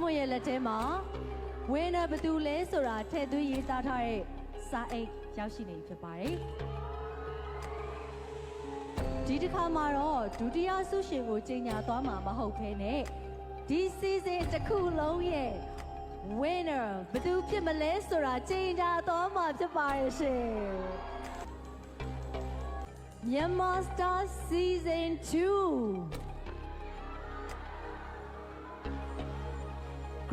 မွန်ရဲ့လက်ထဲမှာ winner ဘယ်သူလဲဆိုတာထည့်သွင်းရေးသားထားတဲ့စာအိတ်ရောက်ရှိနေပြီဖြစ်ပါတယ်ဒီတစ်ခါမှာတော့ဒုတိယဆုရှင်ကိုကြီးညာသွားမှာမဟုတ်ဘဲနဲ့ဒီ season တစ်ခုလုံးရဲ့ winner ဘယ်သူဖြစ်မလဲဆိုတာကြီးညာသွားမှာဖြစ်ပါရဲ့ရှင် Myanmar Star Season 2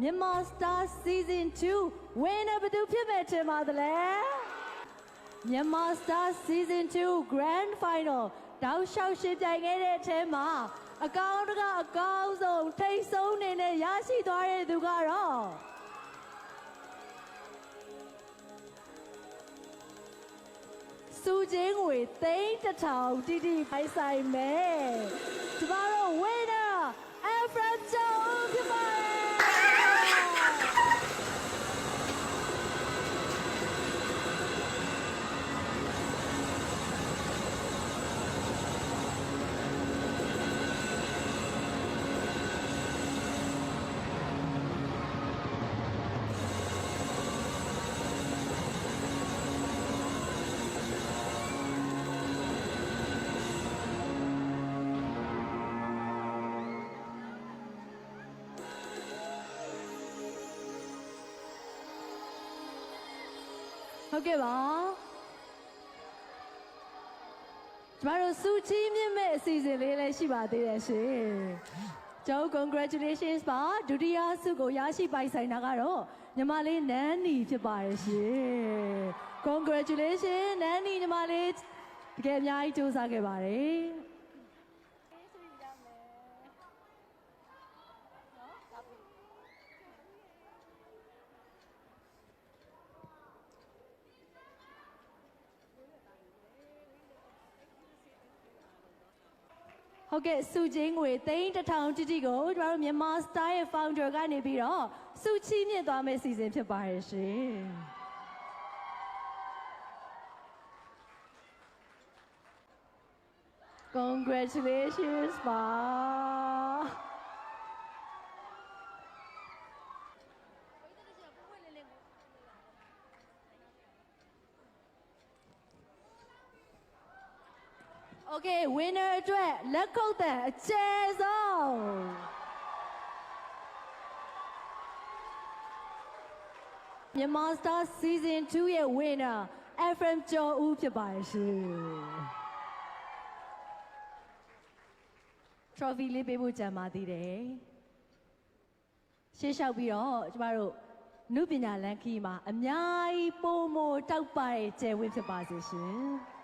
မြန်မာ Star Season 2 winner ဘယ်သူဖြစ်မဲ့တင်ပါသလဲမြန်မာ Star Season 2 Grand Final တောက်လျှောက်ရှင်ပြိုင်ခဲ့တဲ့အထဲမှာအကောင်းတကအကောင်းဆုံးထိတ်ဆုံးနေနဲ့ရရှိသွားတဲ့သူကတော့စုချင်းငွေသိန်းတစ်ထောင်တိတိပိုင်ဆိုင်မယ်ကျ ဟုတ်ကဲ့ပါကျမတို့စူချီမြင့်မဲ့အစီအစဉ်လေးလည်းရှိပါသေးတယ်ရှင်ကျောင်း congratulations ပါဒုတိယဆုကိုရရှိပိုင်ဆိုင်တာကတော့ညီမလေးနန်းနီဖြစ်ပါတယ်ရှင် congratulations နန်းနီညီမလေးတကယ်အများကြီးစူးစမ်းခဲ့ပါတယ် ဟုတ်ကဲ့စုချင်းငွေသိန်းတစ်ထောင်တိတိကိုကျမတို့မြန်မာ style ရဲ့ founder ကနေပြီးတော့စုချီးမြင့်သွားမယ့်အစီအစဉ်ဖြစ်ပါရဲ့ရှင်။ Congratulations ပါ။ Okay winner အတွက်လက်ခုပ်တံအကျယ်ဆုံးမြန်မာ Star Season 2ရဲ့ winner FM ကျော်ဦးဖြစ်ပါရဲ့ရှင် trophy လေးပေးဖို့ကြံပါသေးတယ်ရှေ့လျှောက်ပြီးတော့ကျမတို့နုပညာလမ်းခီးမှာအများကြီးပိုမိုတောက်ပတဲ့ကျယ်ဝင့်ဖြစ်ပါစေရှင်